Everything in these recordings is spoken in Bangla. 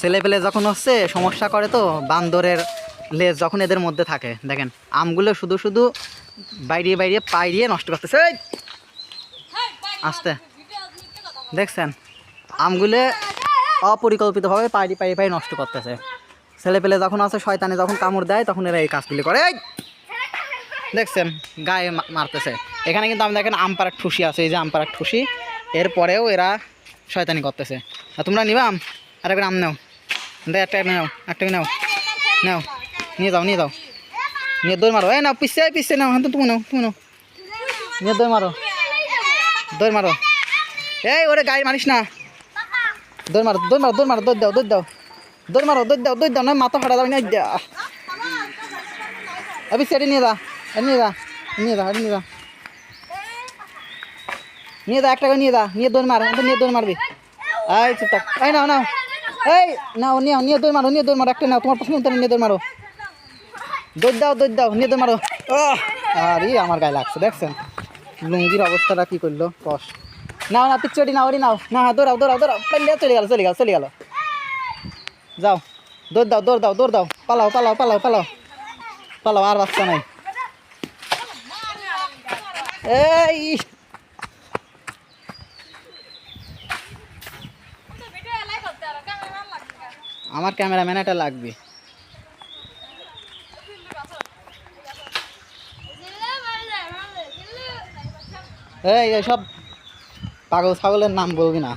ছেলে পেলে যখন হচ্ছে, সমস্যা করে তো, বান্দরের লেজ যখন এদের মধ্যে থাকে। দেখেন, আমগুলো শুধু শুধু বাইরিয়ে বাইরিয়ে পাইরিয়ে নষ্ট করতেছে! আস্তে। দেখছেন? আমগুলো অপরিকল্পিতভাবে পাইরি পাইরি পাই নষ্ট করতেছে। ছেলে পেলে যখন আছে, শয়তানে যখন কামড় দেয়, তখন এরা এই কাজগুলি করে! দেখছেন? গায়ে মারতেছে। এখানে কিন্তু আমি দেখেন আমপাড়ার ঠুসি আছে, এই যে আমপাড়ার ঠুসি। এরপরেও এরা শয়তানি করতেছে। আর তোমরা নিবা আম? আর একটা আম নাও। দে, একটা নাও একটা নাও। নাও, নিয়ে যাও নিয়ে যাও। নিয়ে দৌড় মারো। এই নাও পিছিয়ে পিছিয়ে নাও হ্যাঁ তুমি নাও তুমি নাও। নিয়ে দৌড় মারো। দৌড় মারো। এই, ওরে গাড়ি মারিস না। দৌড় মারো দৌড় মারো দৌড় মারো, দৌড় দাও দৌড় দাও। দৌড় মারো, দৌড় দাও দৌড় দাও, না মাথা ফাটা যাবে না দা। আবি সেটি নিয়ে যা নিয়ে যা নিয়ে যা নিয়ে যা। নিয়ে যা, একটা করে নিয়ে যা, নিয়ে দৌড় মার, নিয়ে দৌড় মারবি। আয় চুপ থাক। এই, নাও নাও। এই, নাও নিয়ে নিয়ে দৌড় মারো, নিয়ে দৌড় মারো, একটা নাও, তোমার পছন্দ মতো নিয়ে দৌড় মারো। দৌড় দাও দৌড় দাও, নিয়ে দৌড় মারো! আরে, আমার গায়ে লাগছে, দেখছেন? লুঙ্গির অবস্থাটা কি করল? কষ নাও না পিচ্ছুটি নাও ওরি নাও। না দৌড়াও দৌড়াও দৌড়াও। পালিয়ে চলে গেল চলে গেল চলে গেল। যাও। দৌড় দাও দৌড় দাও দৌড় দাও। পালাও পালাও পালাও পালাও। পালাও, আর বাচ্চা নাই। এই আমার ক্যামেরাম্যান এটা লাগবে। এই সব পাগল ছাগলের নাম বলবি না।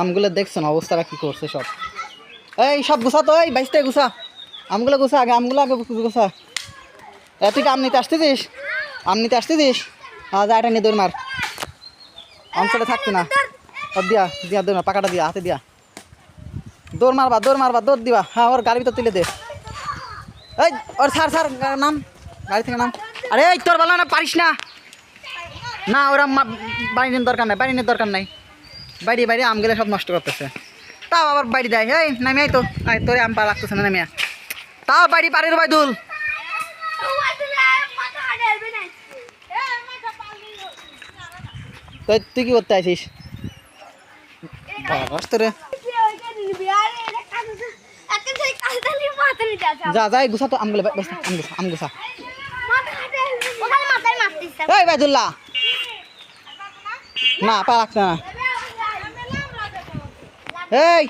আমগুলো দেখছেন অবস্থাটা কি করছে সব। এই, সব গুছা তো, এই বাইশটাই গুছা। আমগুলো গুছা আগে, আমগুলো আগে গুছা এ, তুই আম নিতে আসতেছিস? আম নিতে আসতেছিস? আজ এটা নিয়ে দৌড় মার। অঞ্চলে থাকতো না। দিয়া দিয়া দৌড় মার, পাকাটা দিয়া, হাতে দিয়া। দৌড় মারবা দৌড় মারবা, দৌড় দিবা। হ্যাঁ ওর গাড়ি ভিতর তুলে দে। এই, ওর সার সার নাম। গাড়ি থেকে নাম। আরে, এই, তোর বলো না, পারিস না। না, ওরা বাড়ি নিয়ে দরকার নাই, বাড়ি নিয়ে দরকার নাই। বাইরে বাইরে আম গেলে সব নষ্ট করতেছে। তাও আবার বাড়ি দেয়। এই, নামি তো। আয়, তোরে আম পা লাগতেছে না নামিয়া তাও বাড়ি পাড়ির ভাই, দুল। তুই কি করতে আসিস? বাস তোরে যা যাই গুছা তো আমগুলো বাস আম গুছা আম গুছা এই বাইদুল্লাহ। না পা লাগছে না। এই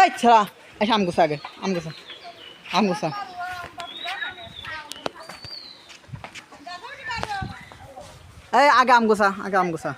এই ছেড়া। গুছা আগে আম গুছা আম গুছা এই আগে আমগুছা আগে আম গুছা